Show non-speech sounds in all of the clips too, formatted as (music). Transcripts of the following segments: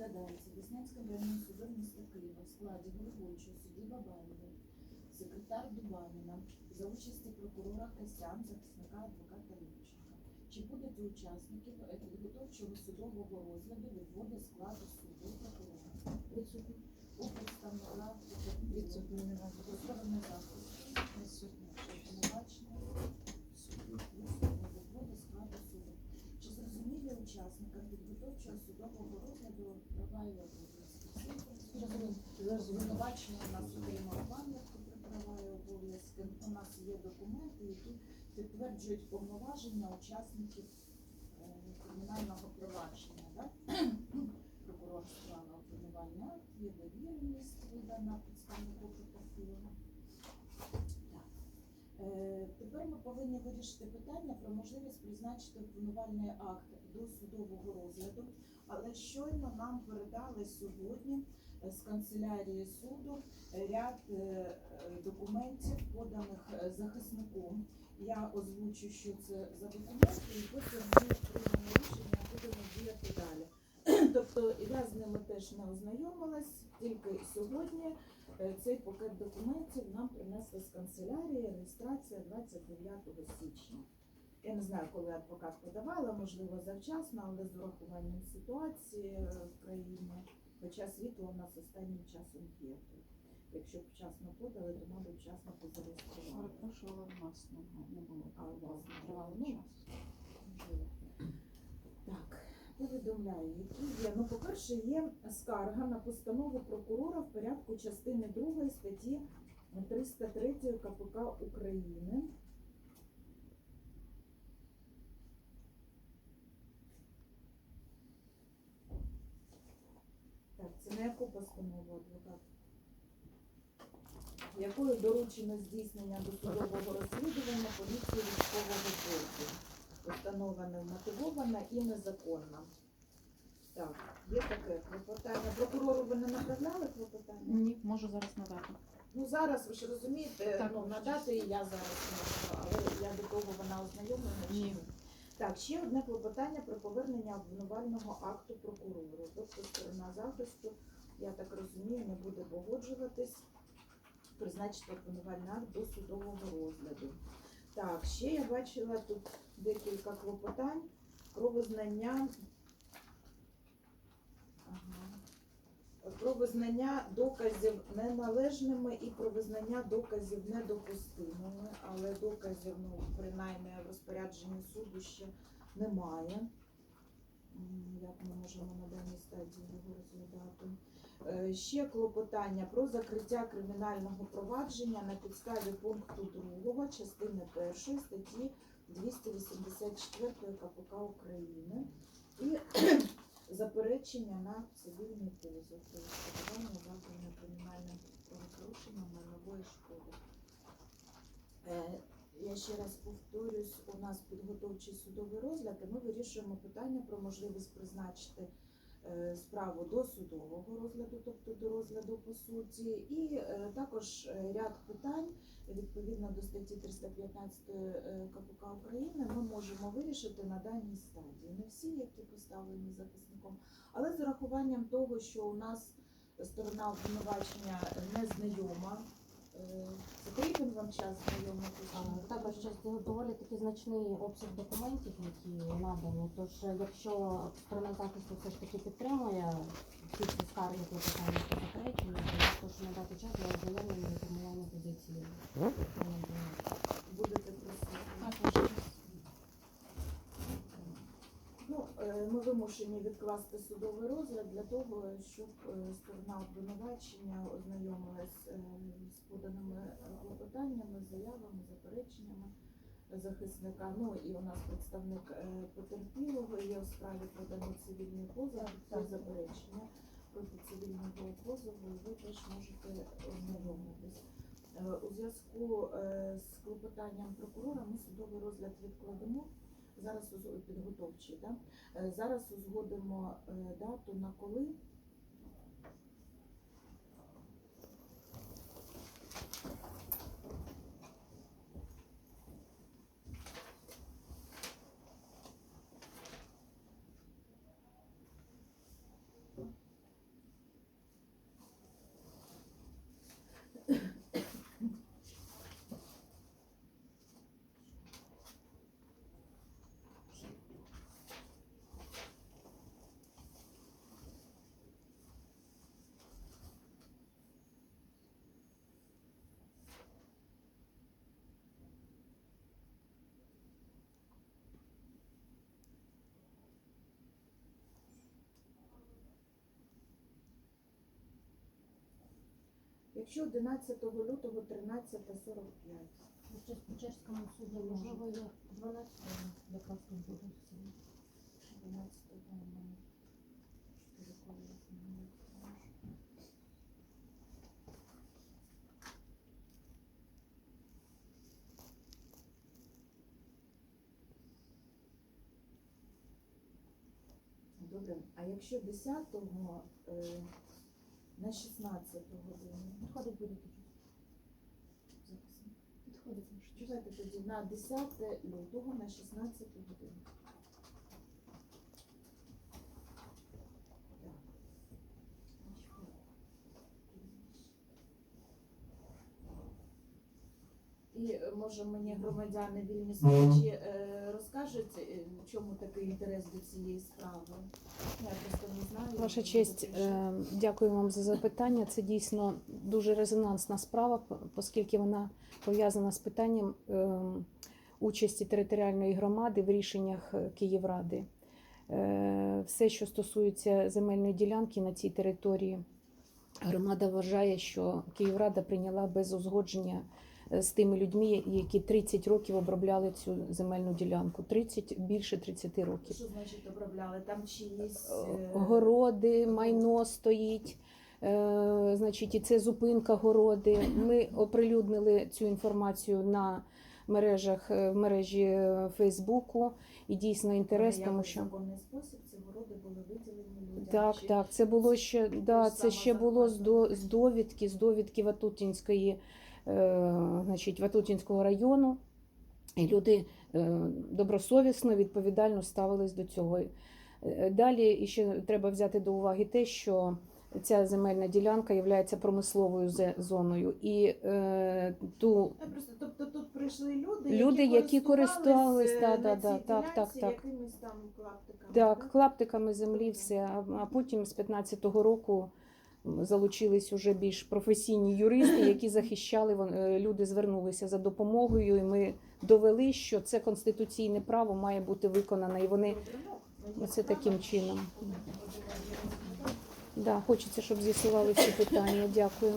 розглядається Деснянським районним судом міста Києва в складі головуючого судді Бабаєвої, секретар Дубаніна, за участі прокурора Касян, захисника адвоката Любченка. Чи будуть у учасників підготовчого судового розгляду відводи складу суду прокурора? Відсутні. У представника. Відсутні. Обвинувачення. Відсутні. Відводи складу суду. Чи зрозуміли учасникам підготовчого судового розгляду права і обов'язки? Звинувачення у нас отримав пам'ятку про обов'язки. У нас є документи, які підтверджують повноваження учасників кримінального провадження. Да? Прокурор склала обвинувальний акт, є довіреність видана представнику потерпілого. Тепер ми повинні вирішити питання про можливість призначити обвинувальний акт до судового розгляду, але щойно нам передали сьогодні е, з канцелярії суду е, ряд е, документів, поданих захисником. Я озвучу, що це за документи, і потім ми приймемо рішення, будемо діяти далі. (clears throat) Тобто я з ними теж не ознайомилась, тільки сьогодні цей пакет документів нам принесли з канцелярії, реєстрація 29 січня. Я не знаю, коли адвокат подавала, можливо, завчасно, але з урахуванням ситуації в країні, хоча світло у нас останнім часом є. Якщо б вчасно подали, то, мабуть, вчасно б зареєстрували. Перепрошувала в не було А, у вас не тривалий час. Так, повідомляю, які є. Ну, по-перше, є скарга на постанову прокурора в порядку частини 2 статті 303 КПК України. Так, це на яку постанову адвокат? Якою доручено здійснення досудового розслідування поліції військового боку? Постанова немотивована і незаконна. Так, є таке клопотання. Прокурору ви не направляли клопотання? Ні, можу зараз надати. Ну зараз ви ж розумієте, Так, ну надати і я зараз можу, але я до того вона ознайомлена. чи Ні. Так, ще одне клопотання про повернення обвинувального акту прокурору. Тобто сторона захисту, я так розумію, не буде погоджуватись призначити обвинувальний акт до судового розгляду. Так, ще я бачила тут декілька клопотань про визнання. Ага. Про визнання доказів неналежними і про визнання доказів недопустимими, але доказів, ну, принаймні в розпорядженні суду ще немає. Як ми можемо на даній стадії його розглядати? Е, Ще клопотання про закриття кримінального провадження на підставі пункту 2 частини 1 статті 284 КПК України і заперечення на цивільний позов про відшкодування завдання кримінальним правопорушенням майнової шкоди. Е, Я ще раз повторюсь, у нас підготовчий судовий розгляд, і ми вирішуємо питання про можливість призначити справу до судового розгляду, тобто до розгляду по суті, і е, також е, ряд питань відповідно до статті 315 е, КПК України ми можемо вирішити на даній стадії. Не всі, які поставлені захисником, але з урахуванням того, що у нас сторона обвинувачення не знайома. е, Потрібен вам час знайомитися? Також доволі таки значний обсяг документів, які надані. Тож, е, якщо сторона захисту все ж таки підтримує всі ці скарги клопотання та заперечення, то я прошу надати час для ознайомлення і формування позиції. Будете просити. Також Ну, е, ми вимушені відкласти судовий розгляд для того, щоб е, сторона обвинувачення ознайомилась е, з поданими е, клопотаннями, заявами, запереченнями захисника. Ну і у нас представник е, потерпілого є у справі поданий цивільний позов, це заперечення проти цивільного позову, ви теж можете ознайомитись. Е, У зв'язку е, з клопотанням прокурора ми судовий розгляд відкладемо. Зараз підготовчі. да? Е, Зараз узгодимо е, дату на коли. Якщо 11 лютого 13.45. Ще в Печерському суді можливо є 12 якраз буде 12 мене чотири кола змінити. Добре, а якщо 10-го е, на 16 годину? Підходить час. Підходить. Давайте тоді на 10 лютого на 16 годину. Так. І е, може мені громадяни вільні слухачі е, розкажуть, е, в чому такий інтерес до цієї справи? Я просто не знаю. Ваша честь, дякую вам за запитання. Це дійсно дуже резонансна справа, оскільки вона пов'язана з питанням е, участі територіальної громади в рішеннях Київради. Все, що стосується земельної ділянки на цій території, громада вважає, що Київрада прийняла без узгодження з тими людьми, які 30 років обробляли цю земельну ділянку. 30, більше 30 років. Що значить обробляли? Там чиїсь е, городи, майно стоїть. Е, значить, і це зупинка городи. Ми оприлюднили цю інформацію на мережах е, в мережі е, Фейсбуку. І дійсно інтерес, але тому що законний спосіб ці городи були виділені людям. так, Чи- так, це було ще да, це ще було з, до, з довідки, з довідки Ватутінської, е, значить, Ватутінського району. І люди е, добросовісно, відповідально ставились до цього. Е, Далі ще треба взяти до уваги те, що ця земельна ділянка є промисловою зоною. І е, ту просто, тобто тут прийшли люди, Люди, які користувались, е, да, да, да, так, так, так. якимись там клаптиками. Так, клаптиками землі все. А, потім з 15-го року залучились уже більш професійні юристи, які (coughs) захищали е, люди, звернулися за допомогою, і ми довели, що це конституційне право має бути виконане. І вони право. таким чином. Да, хочеться, щоб з'ясували всі питання. Дякую.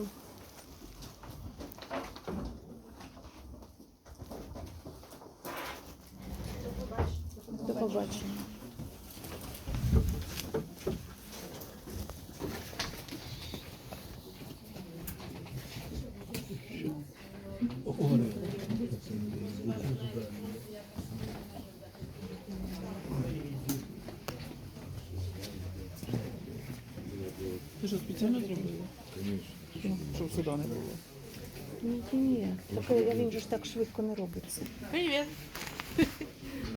До побачення. Ти що спеціально зробили? Щоб сюди не було. Ні, ні, ні. Так, він же ж так швидко не робиться. Привіт.